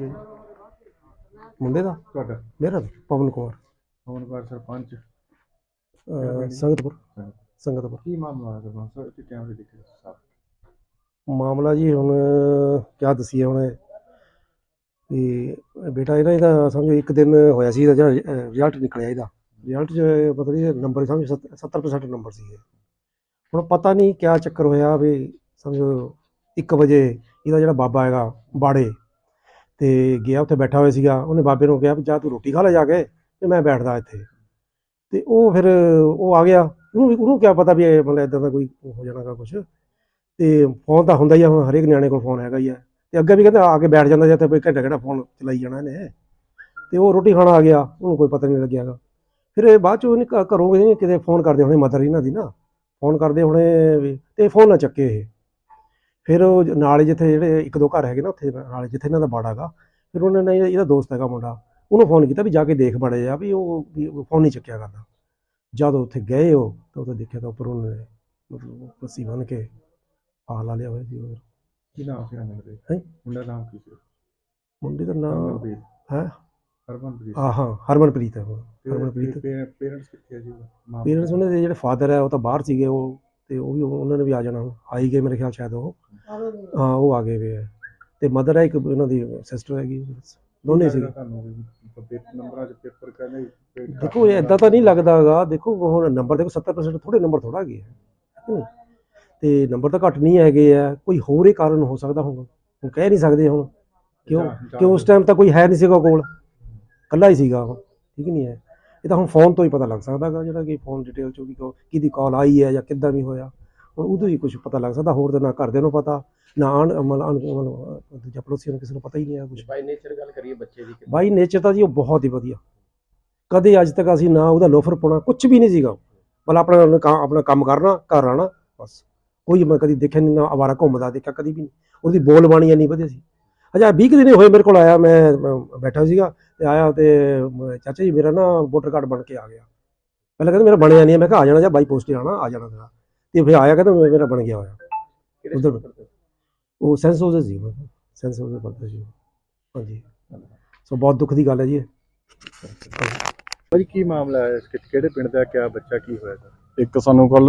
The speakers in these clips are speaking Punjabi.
ਕੀ ਹੈ ਜੀ। ਮੁੰਡੇ ਦਾ? ਤੁਹਾਡਾ? ਮੇਰਾ ਪਵਨ ਕੁਮਾਰ। ਪਵਨਕਾਰ ਸਰਪੰਚ। ਅਹ, ਸੰਗਤਪੁਰ। ਸੰਗਤਪੁਰ। ਕੀ ਮਾਮਲਾ ਹੈ ਸਰਪੰਚ ਸਾਹਿਬ? ਕਿ ਕੈਮਰੇ ਦੇਖੇ ਸਾਫ਼। ਮਾਮਲਾ ਜੀ ਹੁਣ ਕਿਆ ਦਸੀਏ ਹੁਣ। ਤੇ ਬੇਟਾ ਇਹਦਾ ਇਹਦਾ ਸਮਝੋ ਇੱਕ ਦਿਨ ਹੋਇਆ ਸੀ ਇਹਦਾ ਜਿਹੜਾ ਰਿਜ਼ਲਟ ਨਿਕਲਿਆ ਇਹਦਾ। ਰਿਜ਼ਲਟ 'ਚ ਪਤਾ ਨਹੀਂ ਨੰਬਰ ਸਮਝ 70% ਨੰਬਰ ਸੀਗੇ ਹੁਣ ਪਤਾ ਨਹੀਂ ਕਿਆ ਚੱਕਰ ਹੋਇਆ ਵੀ ਸਮਝੋ 1 ਵਜੇ ਇਹਦਾ ਜਿਹੜਾ ਬਾਬਾ ਹੈਗਾ ਬਾੜੇ ਤੇ ਗਿਆ ਉੱਥੇ ਬੈਠਾ ਹੋਇਆ ਸੀਗਾ, ਉਹਨੇ ਬਾਬੇ ਨੂੰ ਕਿਹਾ ਵੀ ਜਾ ਤੂੰ ਰੋਟੀ ਖਾ ਲੈ ਜਾ ਕੇ ਤੇ ਮੈਂ ਬੈਠਦਾ ਇੱਥੇ। ਤੇ ਉਹ ਫਿਰ ਉਹ ਆ ਗਿਆ, ਉਹਨੂੰ ਵੀ- ਉਹਨੂੰ ਕਿਆ ਪਤਾ ਵੀ ਇਹ ਮਤਲਬ ਇਦਾਂ ਦਾ ਕੋਈ ਹੋ ਜਾਣਾਗਾ ਕੁਝ ਤੇ ਫੋਨ ਤਾਂ ਹੁੰਦਾ ਹੀ ਆ, ਹੁਣ ਹਰੇਕ ਨਿਆਣੇ ਕੋਲ ਫੋਨ ਹੈਗਾ ਹੀ ਆ। ਤੇ ਅੱਗੇ ਵੀ ਕਹਿੰਦਾ ਆ ਕੇ ਬੈਠ ਜਾਂਦਾ ਜਾਂ ਤੇ ਕੋਈ ਘੰਟਾ ਘੰਟਾ ਫੋਨ ਚਲਾਈ ਜਾਣਾ ਇਹਨੇ। ਤੇ ਉਹ ਰੋਟੀ ਖਾਣਾ ਆ ਗਿਆ, ਉਹਨੂੰ ਕੋਈ ਪਤਾ ਨਹੀਂ ਲੱਗਿਆਗਾ ਫਿਰ ਇਹ ਬਾਅਦ ਚ ਉਹਨੇ ਘਰੋਂ ਕਿਤੇ ਫੋਨ ਕਰਦੇ ਹੋਣੇ ਮਦਰ ਇਹਨਾਂ ਦੀ ਨਾ। ਫੋਨ ਕਰਦੇ ਹੋਣੇ ਵੀ, ਤੇ ਫੋਨ ਨਾ ਚੱਕੇ ਇਹ। ਫਿਰ ਉਹ ਨਾਲ ਜਿੱਥੇ ਜਿਹੜੇ ਇੱਕ ਦੋ ਘਰ ਹੈਗੇ ਨਾ ਉੱਥੇ ਨਾਲ ਜਿੱਥੇ ਇਹਨਾਂ ਦਾ ਬਾੜਾ ਹੈਗਾ ਫਿਰ ਉਹਨਾਂ ਨੇ ਇਹਦਾ ਦੋਸਤ ਹੈਗਾ ਮੁੰਡਾ ਉਹਨੂੰ ਫੋਨ ਕੀਤਾ ਵੀ ਜਾ ਕੇ ਦੇਖ ਬੜੇ ਆ ਵੀ ਉਹ ਫੋਨ ਨਹੀਂ ਚੱਕਿਆ ਕਰਦਾ। ਜਦ ਉੱਥੇ ਗਏ ਉਹ ਤਾਂ ਉੱਥੇ ਦੇਖਿਆ ਤਾਂ ਉੱਪਰ ਉਹਨੇ ਮਤਲਬ ਰੱਸੀ ਬੰਨ ਕੇ ਆ ਲਾ ਲਿਆ ਹੋਇਆ ਸੀ ਉਹ ਕੀ ਨਾਮ ਸੀ ਮੁੰਡੇ ਦਾ? ਹੈਂ? ਮੁੰਡਾ ਨਾਮ ਕੀ ਸੀ? ਮੁੰਡੇ ਦਾ ਨਾਮ ਹੈ? ਹਰਮਨਪ੍ਰੀਤ। ਆ ਹਾਂ ਹਰਮਨਪ੍ਰੀਤ ਹੈ ਉਹ। ਹਰਮਨਪ੍ਰੀਤ। ਪੇਰੈਂਟਸ ਕਿੱਥੇ ਜੀ? ਮਾਂ ਪੇਰੈਂਟਸ ਉਹਨਾਂ ਦੇ ਜਿਹੜੇ ਫਾਦਰ ਹੈ ਉਹ ਤਾਂ ਬਾਹਰ ਸੀਗੇ ਉਹ ਤੇ ਉਹ ਵੀ ਉਹਨਾਂ ਨੇ ਵੀ ਆ ਜਾਣਾ ਆਈ ਗਏ ਮੇਰੇ ਖਿਆਲ ਸ਼ਾਇਦ ਉਹ। ਹਾਂ ਉਹ ਆ ਗਏ ਵੇ ਹੈ। ਤੇ ਮਦਰ ਹੈ ਇੱਕ ਉਹਨਾਂ ਦੀ ਸਿਸਟਰ ਹੈਗੀ ਦੋਨੇ ਸੀ ਤੁਹਾਨੂੰ ਵੀ? ਪੇਪਰ ਨੰਬਰਾਂ 'ਚ ਪੇਪਰ ਕਹਿੰਦੇ ਵੀ ਦੇਖੋ ਇਹ ਇਦਾਂ ਤਾਂ ਨਹੀਂ ਲੱਗਦਾਗਾ ਦੇਖੋ ਹੁਣ ਨੰਬਰ ਦੇਖੋ 70% ਥੋੜੇ ਨੰਬਰ ਥੋੜਾ ਗਏ ਹੈ ਤੇ ਨੰਬਰ ਤਾਂ ਘੱਟ ਨਹੀਂ ਹੈਗੇ ਆ। ਕੋਈ ਹੋਰ ਹੀ ਕਾਰਨ ਹੋ ਸਕਦਾ ਹੁਣ। ਹੁਣ ਕਹਿ ਨਹੀਂ ਸਕਦੇ ਹੁਣ। ਕਿਉਂ? ਜਾਂ- ਕਿ ਉਸ ਟਾਈਮ ਤਾਂ ਕੋਈ ਹੈ ਨਹੀਂ ਸੀਗਾ ਕੋਲ। ਕੱਲਾ ਹੀ ਸੀਗਾ ਉਹ। ਠੀਕ ਨਹੀਂ ਹੈ। ਇਹ ਤਾਂ ਹੁਣ ਫੋਨ ਤੋਂ ਹੀ ਪਤਾ ਲੱਗ ਸਕਦਾਗਾ ਜਿਹੜਾ ਕਿ ਫੋਨ ਡਿਟੇਲ ਚੋਂ ਵੀ ਕੋ- ਕਿਹਦੀ ਕਾਲ ਆਈ ਹੈ ਜਾਂ ਕਿੱਦਾਂ ਵੀ ਹੋਇਆ। ਹੁਣ ਉਦੋਂ ਹੀ ਕੁਝ ਪਤਾ ਲੱਗ ਸਕਦਾ ਹੋਰ ਤਾਂ ਨਾ ਘਰਦਿਆਂ ਨੂੰ ਪਤਾ ਨਾ ਆਣ ਮਤਲਬ ਆਣ- ਮਤਲਬ ਦੂਜਾ ਪੜੋਸੀਆਂ ਨੂੰ ਕਿਸੇ ਨੂੰ ਪਤਾ ਹੀ ਨਹੀਂ ਹੈ ਕੁਝ ਬਾਈ ਨੇਚਰ ਗੱਲ ਕਰੀਏ ਬੱਚੇ ਦੀ? ਬਾਈ ਨੇਚਰ ਤਾਂ ਜੀ ਉਹ ਬਹੁਤ ਹੀ ਵਧੀਆ। ਕਦੇ ਅੱਜ ਤੱਕ ਅਸੀਂ ਨਾ ਉਹਦਾ ਲੋਫਰ ਪਾਉਣਾ ਕੁਝ ਵੀ ਨਹੀਂ ਸੀਗਾ। ਬਲ ਆਪਣਾ ਆਪਣਾ ਕੰਮ ਕਰਨਾ ਘਰ ਆਣਾ ਬਸ। ਕੋਈ ਮੈਂ ਕਦੀ ਦੇਖਿਆ ਨਹੀਂ ਨਾ ਆਵਾਰਾ ਘੁੰਮਦਾ ਦੇਖਿਆ ਕਦੀ ਵੀ ਨਹੀਂ ਉਹਦੀ ਬੋਲ ਬਾਣੀ ਇੰਨੀ ਵਧੀਆ ਸੀ। ਅਜਾ 20 ਕੁ ਦਿਨ ਹੀ ਹੋਏ ਮੇਰੇ ਕੋਲ ਆਇਆ ਮੈਂ ਬੈਠਾ ਸੀਗਾ ਤੇ ਆਇਆ ਤੇ ਚਾਚਾ ਜੀ ਮੇਰਾ ਨਾ ਵੋਟਰ ਕਾਰਡ ਬਣ ਕੇ ਆ ਗਿਆ ਪਹਿਲਾਂ ਕਹਿੰਦਾ ਮੇਰਾ ਬਣਿਆ ਨਹੀਂ ਹੈ। ਮੈਂ ਕਿਹਾ ਆ ਜਾਣਾ ਜਾਂ ਬਾਈ ਪੋਸਟ ਆਣਾ ਆ ਜਾਣਾ ਤੇਰਾ ਤੇ ਫਿਰ ਆਇਆ ਕਹਿੰਦਾ ਮੇਰਾ ਬਣ ਗਿਆ ਹੋਇਆ ਉੱਧਰ- ਹੋ? ਉਹ ਸੈਂਸ ਉਹਦੇ ਸੀ ਸੈਂਸ ਪੜਦਾ ਸੀ ਉਹ। ਹਾਂਜੀ ਸੋ ਬਹੁਤ ਦੁੱਖ ਦੀ ਗੱਲ ਹੈ ਜੀ। ਭਾਜੀ ਕੀ ਮਾਮਲਾ ਹੈ ਇਸ ਕਿ- ਕਿਹੜੇ ਪਿੰਡ ਦਾ ਕਿਆ ਬੱਚਾ ਕੀ ਹੋਇਆ ਸਰ ਇੱਕ ਸਾਨੂੰ ਕੱਲ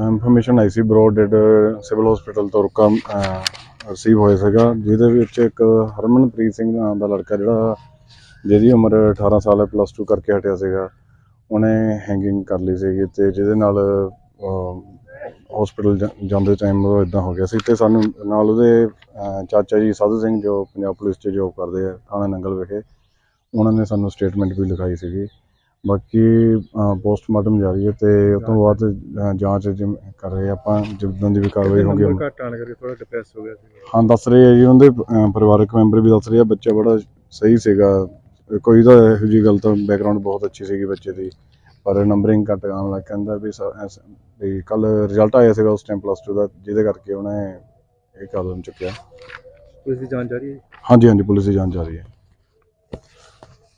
ਇਨਫੋਰਮੇਸ਼ਨ ਆਈ ਸੀ ਬਰੋਡਡ ਸਿਵਲ ਹਸਪੀਟਲ ਤੋਂ ਰੁਕਾ ਰਿਸੀਵ ਹੋਇਆ ਸੀਗਾ, ਜਿਹਦੇ ਵਿੱਚ ਇੱਕ ਹਰਮਨਪ੍ਰੀਤ ਸਿੰਘ ਨਾਮ ਦਾ ਲੜਕਾ ਜਿਹੜਾ, ਜਿਹਦੀ ਉਮਰ 18 ਸਾਲ ਹੈ ਪਲੱਸ 2 ਕਰਕੇ ਹਟਿਆ ਸੀਗਾ, ਉਹਨੇ ਹੈਂਗਿੰਗ ਕਰ ਲਈ ਸੀਗੀ ਤੇ ਜਿਹਦੇ ਨਾਲ ਹਸਪੀਟਲ ਜਾਂਦੇ ਟਾਈਮ ਉਹ ਇਦਾਂ ਹੋ ਗਿਆ ਸੀ ਤੇ ਸਾਨੂੰ ਨਾਲ ਉਹਦੇ ਚਾਚਾ ਜੀ ਸਾਧੂ ਸਿੰਘ ਜੋ ਪੰਜਾਬ ਪੁਲਿਸ 'ਚ ਜੋਬ ਕਰਦੇ ਆ, ਥਾਣਾ ਨੰਗਲ ਵਿਖੇ, ਉਹਨਾਂ ਨੇ ਸਾਨੂੰ ਸਟੇਟਮੈਂਟ ਵੀ ਲਿਖਾਈ ਸੀਗੀ। ਬਾਕੀ ਪੋਸਟਮਾਰਟਮ ਜਾਰੀ ਹੈ ਤੇ ਉਸ ਤੋਂ ਬਾਅਦ ਅ, ਜਾਂਚ ਜਿਵੇਂ ਕਰ ਰਹੇ ਆ ਆਪਾਂ ਜਿੱਦਾਂ ਦੀ ਵੀ ਕਾਰਵਾਈ ਹੋਊਗੀ ਨੰਬਰ ਘੱਟ ਆਣ ਕਰਕੇ ਥੋੜਾ ਡਿਪਰੈਸ ਹੋ ਗਿਆ ਸੀ? ਹਾਂ ਦੱਸ ਰਹੇ ਆ ਜੀ ਉਹਦੇ ਅ, ਪਰਿਵਾਰਕ ਮੈਂਬਰ ਵੀ ਦੱਸ ਰਹੇ ਆ ਬੱਚਾ ਬੜਾ ਸਹੀ ਸੀਗਾ। ਕੋਈ ਤਾਂ ਇਹੋ ਜਿਹੀ ਗੱਲ ਤਾਂ ਬੈਕਗ੍ਰਾਉਂਡ ਬਹੁਤ ਅੱਛੀ ਸੀਗੀ ਬੱਚੇ ਦੀ ਪਰ ਨੰਬਰਿੰਗ ਘੱਟ ਆਉਣ ਲੱਗ ਕਹਿੰਦਾ ਵੀ ਸ- ਐਸ- ਵੀ ਕੱਲ ਰਿਜ਼ਲਟ ਆਇਆ ਸੀਗਾ ਉਸ ਟਾਈਮ ਪਲੱਸ 2 ਦਾ ਜਿਹਦੇ ਕਰਕੇ ਉਹਨੇ ਇਹ ਕਦਮ ਚੁੱਕਿਆ। ਪੁਲਿਸ ਦੀ ਜਾਂਚ ਜਾਰੀ ਹੈ ਹਾਂਜੀ ਹਾਂਜੀ ਪੁਲਿਸ ਦੀ ਜਾਂਚ ਜਾਰੀ ਹੈ।